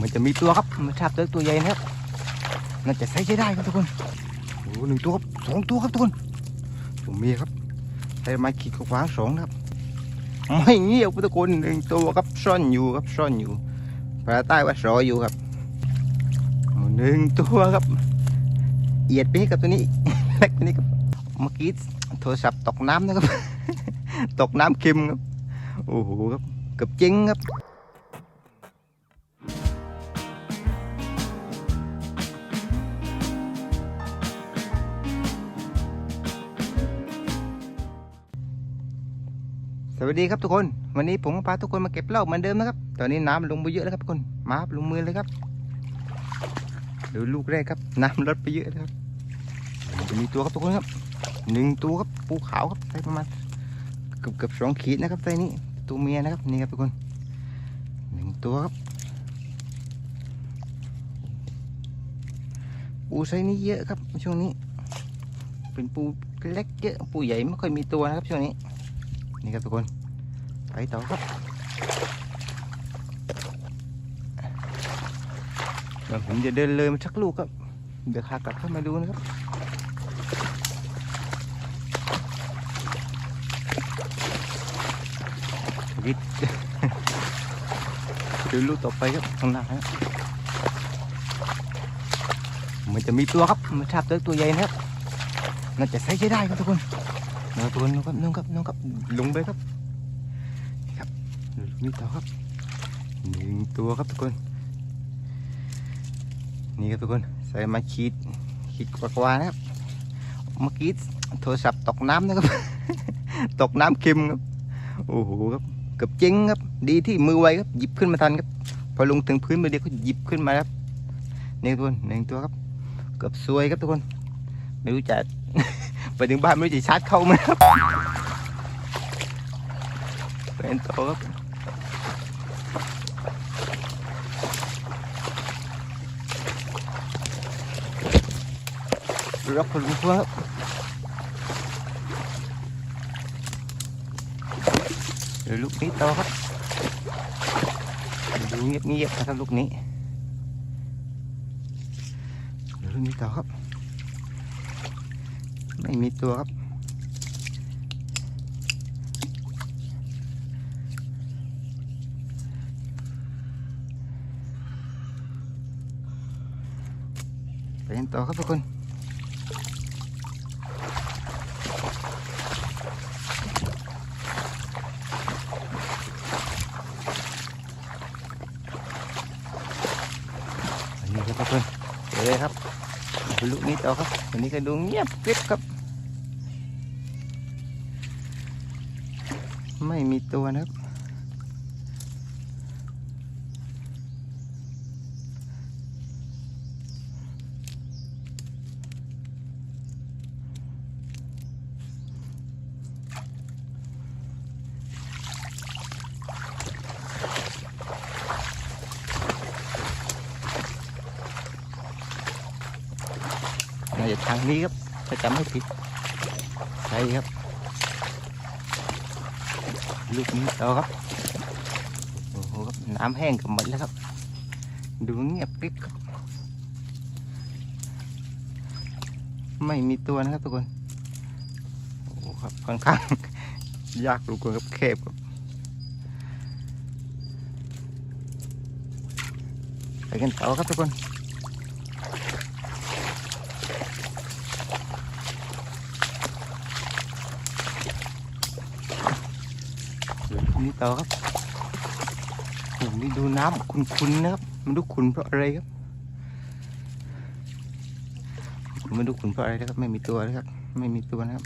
มันจะมีตัวครับมันชาบเจอตัวใหญ่นะครับน่าจะใช้ใช้ได้ครับทุกคนโอ้หนึ่งตัวครับสองตัวครับทุกคนตัวเมียครับใช้ไม้ขีดขวางสองครับไม่เงี้ยบครับทุกคนหนึ่งตัวครับซ่อนอยู่ครับซ่อนอยู่ภาษาใต้ว่าซออยู่ครับหนึ่งตัวครับเอียดไปกับตัวนี้เล็กนี่ครับเมื่อกี้โทรศัพท์ตกน้ำนะครับ ตกน้ำเค็มครับโอ้โหครับเกือบจริงครับ วัสดีครับทุกคน วันนี้ผมพาทุกคนมาเก็บเหล้าเหมือนเดิมนะครับ ตอนนี้น้ำลงไปเยอะแล้วครับทุกคน มาบลงมือเลยครับดูลูกแรกครับ น้ำลดไปเยอะแล้วครับจะมีตัวครับทุกคนครับหนึ่งตัวครับปูขาวครับได้ประมาณเกือบเกือบสองขีดนะครับไซนี้ตัวเมียนะครับนี่ครับทุกคนหนึ่งตัวครับปูไซนี้เยอะครับช่วงนี้ เป็นปูเล็กเยอะปูใหญ่ไม่ค่อยมีตัวนะครับช่วงนี้นี่ครับทุกคน ไปต่อครับเดี๋ยวผมจะเดินเลยมาชักลูกครับ เดี๋ยวขากลับเข้ามาดูนะครับวิทย์ดูลูกต่อไปครับข้างหน้าครับมันจะมีตัวครับมันชาบเจอตัวใหญ่นะครับน่าจะใช้ใช้ได้ครับทุกคนน้องตัวน้องครับน้องครับน้องครับลงไปครับ มีต่อครับหนึ่งตัวครับทุกคน นี่ครับทุกคนใส่มาขีดขีดกว่าๆนะครับเมื่อกี้โทรศัพท์ตกน้ำนะครับ ตกน้ำเค็มครับโอ้โหครับเกือบเจ๊งครับ ดีที่มือไวครับหยิบขึ้นมาทันครับ พอลงถึงพื้นมือเดียวก็หยิบขึ้นมาครับนี่ครับทุกคนหนึ่งตัวครับเกือบซวยครับทุกคน ไม่รู้จะไปถึงบ้านไม่รู้จะชาร์จเข้าไหมครับเป็นโตครับ รับผลพวงครับเดี๋ยวลูกนี้โตครับดูเงียบๆนะครับลูกนี้เดี๋ยวลูกนี้โตครับ ไม่มีตัวครับไปกันต่อครับทุกคนนี้ครับทุกคน เจอเลยครับลูกนิดเอาครับวันนี้ก็ดูเงียบกริบครับ ไม่มีตัวนะครับ ทางนี้ครับถ้าจำไม่ผิดใช่ครับ ลูกนี้โตครับโอ้โหครับน้ำแห้งกับหมดแล้วครับ ดูเงียบกริบครับ ไม่มีตัวนะครับทุกคนโอ้ครับค่อนข้างยากดูกคนครับแคบครับไปกันต่อครับทุกคน นี้ต่อครับผมนี่ดูน้ำขุนๆนะครับ มันดูขุนเพราะอะไรครับผมไม่ดูขุนเพราะอะไรนะครับ ไม่มีตัวนะครับ ไม่มีตัวนะครับ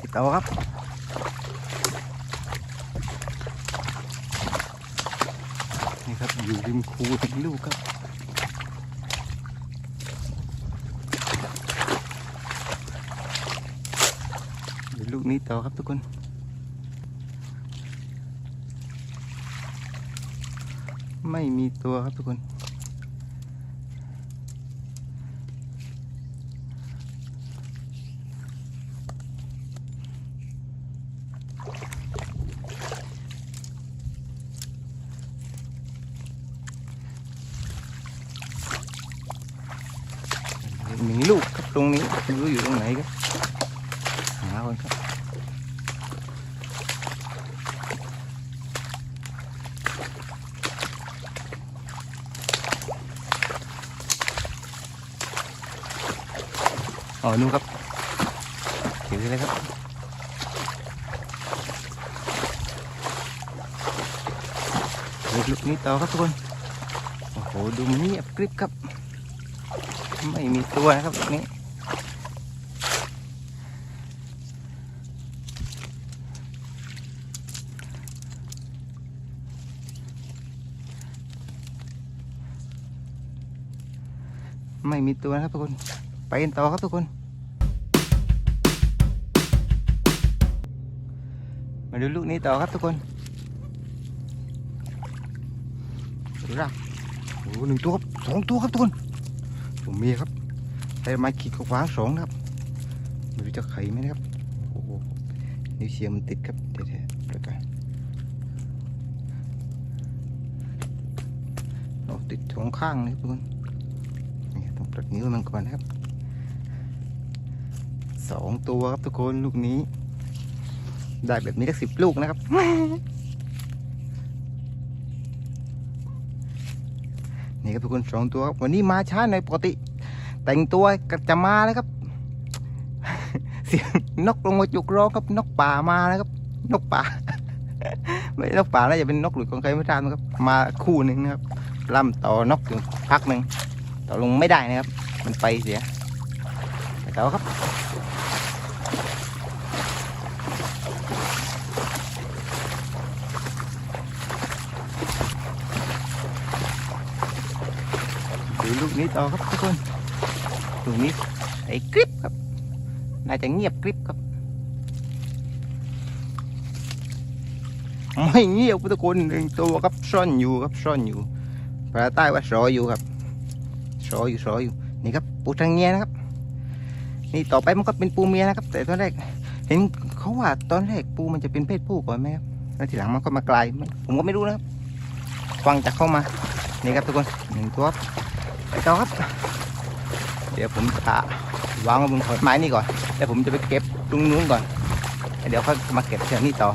ติดต่อครับนี่ครับอยู่ริมคูถึงลูกครับ กนี้ต่อครับทุกคน ไม่มีตัวครับทุกคน หนึ่งลูกครับตรงนี้ไม่รู้อยู่ตรงไหนครับ อ๋อนู่นครับเห็นเลยครับลูกลูกนี้ต่อครับทุกคน โอ้โห ดูนเงียบกริบครับ ไม่มีตัวนะครับตรงนี้ ไม่มีตัวนะครับทุกคน ไปกันต่อครับทุกคน มาดูลูกนี้ต่อครับทุกคนดูรักโอ้หหนึ่งตัวครับสองตัวครับทุกคนผมมีครับใช้ไม้ขีดขวางสองนะครับไม่รู้จะไขไหมนะครับโอ้โหนิ้วเสียมันติดครับเดี๋ยวเดี๋ยวยวกันติดสองข้างเลยทุกคนนี่ต้องปลดนิ้วมันก่อนนะครับ สองตัวครับทุกคนลูกนี้ ได้แบบนี้สักสิบลูกนะครับ นี่ครับทุกคนสองตัวครับวันนี้มาช้าในอยปกติ แต่งตัวก็จะมาแล้วครับ เสียงนกลงมาจุกร้องครับนกป่ามาแล้วครับ นกป่า ไม่นกป่าน่าจะเป็นนกหลุดของใครไม่ทราบนะครับ มาคู่หนึ่งนะครับล่ำต่อนกอยู่พักหนึ่งต่อลงไม่ได้นะครับ มันไปเสียไปต่อครับ นี้ต่อครับทุกคนลูกนี้ไอ้กริบครับ น่าจะเงียบกริบครับ ไม่เงียบทุกคนหนึ่งตัวครับซ่อนอยู่ครับซ่อนอยู่ภาษาใต้ว่าสออยู่ครับสออยู่สออยู่นี่ครับปูทางเงียนะครับ นี่ต่อไปมันก็เป็นปูเมียนะครับ แต่ตอนแรก เห็นเขาว่าตอนแรกปูมันจะเป็นเพศผู้ก่อนไหมครับแล้วทีหลังมันก็มากลายผมก็ไม่รู้นะครับฟังจากเข้ามานี่ครับทุกคนหนึ่งตัว ไปต่อครับ เดี๋ยวผมจะวางบนขอนไม้นี่ก่อน แล้วผมจะไปเก็บตรงนู้นก่อน เดี๋ยวค่อยมาเก็บแถวนี้ต่อ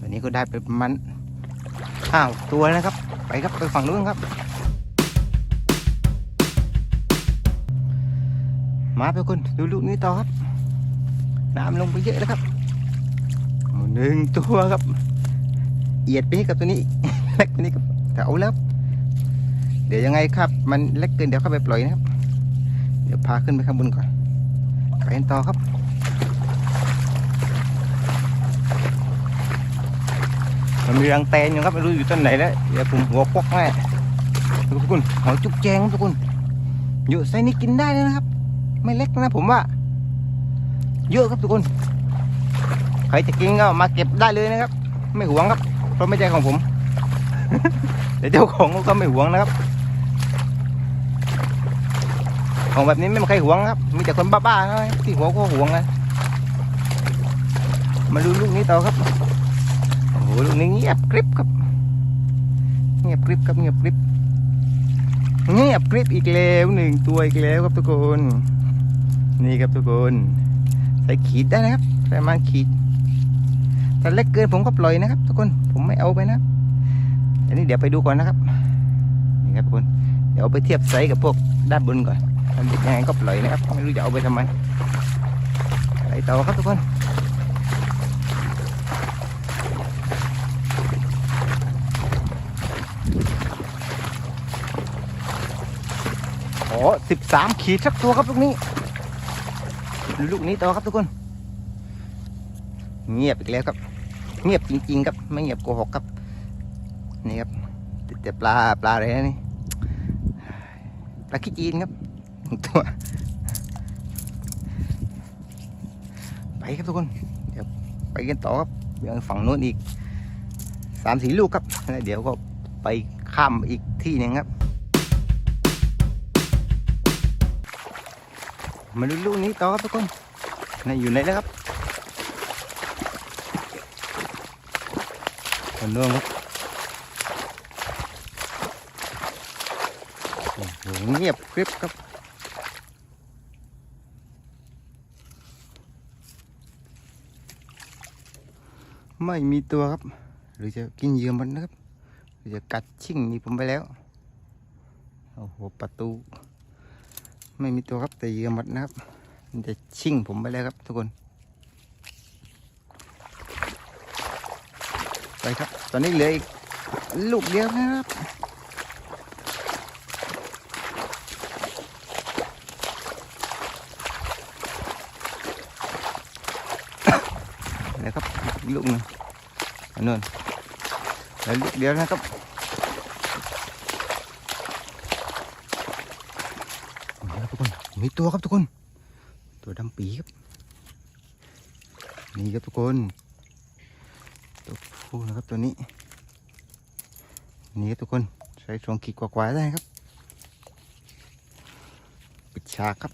วันนี้ก็ได้ไปประมาณห้าหกตัวนะครับ ไปครับไปฝั่งนู้นครับ มาไปคนดูลูกนี้ต่อครับ น้ำลงไปเยอะแล้วครับหนึ่งตัวครับ เอียดไปให้กับตัวนี้เล็กตัวนี้ครับ แต่เอาแล้ว เดี๋ยวยังไงครับ มันเล็กเกินเดี๋ยวเข้าไปปล่อยนะครับ เดี๋ยวพาขึ้นไปข้างบนก่อน ไปกันต่อครับมันมีรังแตนอยู่ครับไม่รู้อยู่ต้นไหนแล้วเดี๋ยวผมหัวปอกแน่ทุกคนหอยจุกแจงทุกคนอยู่ไซนี้กินได้เลยนะครับ ไม่เล็กนะผมว่า เยอะครับทุกคนใครจะกินก็มาเก็บได้เลยนะครับ ไม่หวงครับเพราะไม่ใช่ของผม แต่เจ้าของก็ไม่หวงนะครับ ของแบบนี้ไม่มีใครหวงครับ มีแต่คนบ้าๆนะที่หัวก็หวงนะมาดูลูกนี้ต่อครับโอ้โหลูกนี้เงียบกริบครับ เงียบกริบครับเงียบกริบเงียบกริบอีกแล้วหนึ่งตัวอีกแล้วครับทุกคน นี่ครับทุกคนใส่ขีดได้นะครับใส่มาขีดถ้าเล็กเกินผมก็ปล่อยนะครับ ทุกคนผมไม่เอาไปนะอั นนี้เดี๋ยวไปดูก่อนนะครับนี่ครับทุกคนเดี๋ยวเอาไปเทียบไซส์กับพวกด้านบนก่อนทำเด็กยังไงก็ปล่อยนะครับไม่รู้จะเอาไปทำไมไปต่อครับทุกคนโอ้สิบสามขีดสักตัวครับลูกนี้ลูกนี้ต่อครับทุกคน เงียบอีกแล้วครับ เงียบจริง ๆ ครับไม่เงียบโกหกครับ นี่ครับติดแต่ปลาปลาอะไรนะนี่ปลาขี้จีนครับหนึ่งตัวไปครับทุกคนเดี๋ยวไปกันต่อครับยังฝั่งโน้นอีกสามสี่ลูกครับ เดี๋ยวก็ไปข้ามอีกที่หนึ่งครับมาดูลูกนี้ต่อครับทุกคนนี่อยู่ไหนแล้วครับคนนู้นครับ โห เงียบกริบครับ ไม่มีตัวครับ หรือจะกินเหยื่อมันนะครับ หรือจะกัดชิ่งนี่ผมไปแล้วโอ้โหประตู ไม่มีตัวครับแต่เหยื่อมันนะครับ มันจะชิ่งผมไปแล้วครับ ทุกคน ไปครับ ตอนนี้เหลืออีกลูกเดียวนะครับ นะครับอีก ลูกนึงอันนู้นแล้วลูกเดียวนะครับเอาละทุกคนมีตัวครับทุกคน ตัวดำปีครับนี่ครับทุกคนตัวผู้นะครับตัวนี้นี่ครับทุกคนใช้สองขีดกว่าๆได้ครับปิดฉากครับ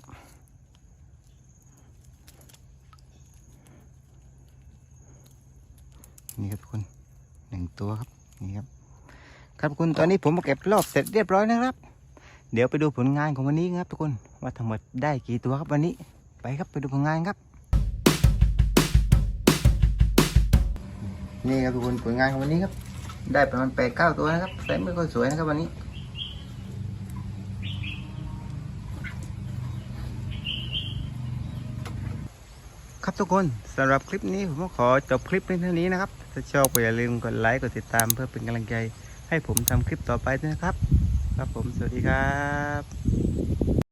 นี่ครับทุกคนหนึ่งตัวครับนี่ครับ ครับทุกคนตอนนี้ผมมาเก็บรอบเสร็จเรียบร้อยนะครับ เดี๋ยวไปดูผลงานของวันนี้ครับทุกคนว่าทั้งหมดได้กี่ตัวครับวันนี้ไปครับไปดูผลงานครับ นี่ครับทุกคนผลงานของวันนี้ครับ ได้ประมาณแปดเก้าตัวนะครับแต่ไม่ค่อยสวยนะครับวันนี้ครับทุกคนสำหรับคลิปนี้ผมขอจบคลิปเพียงเท่านี้นะครับ ถ้าชอบก็อย่าลืมกดไลค์กดติดตามเพื่อเป็นกำลังใจ ให้ผมทำคลิปต่อไปด้วยนะครับ ครับผมสวัสดีครับ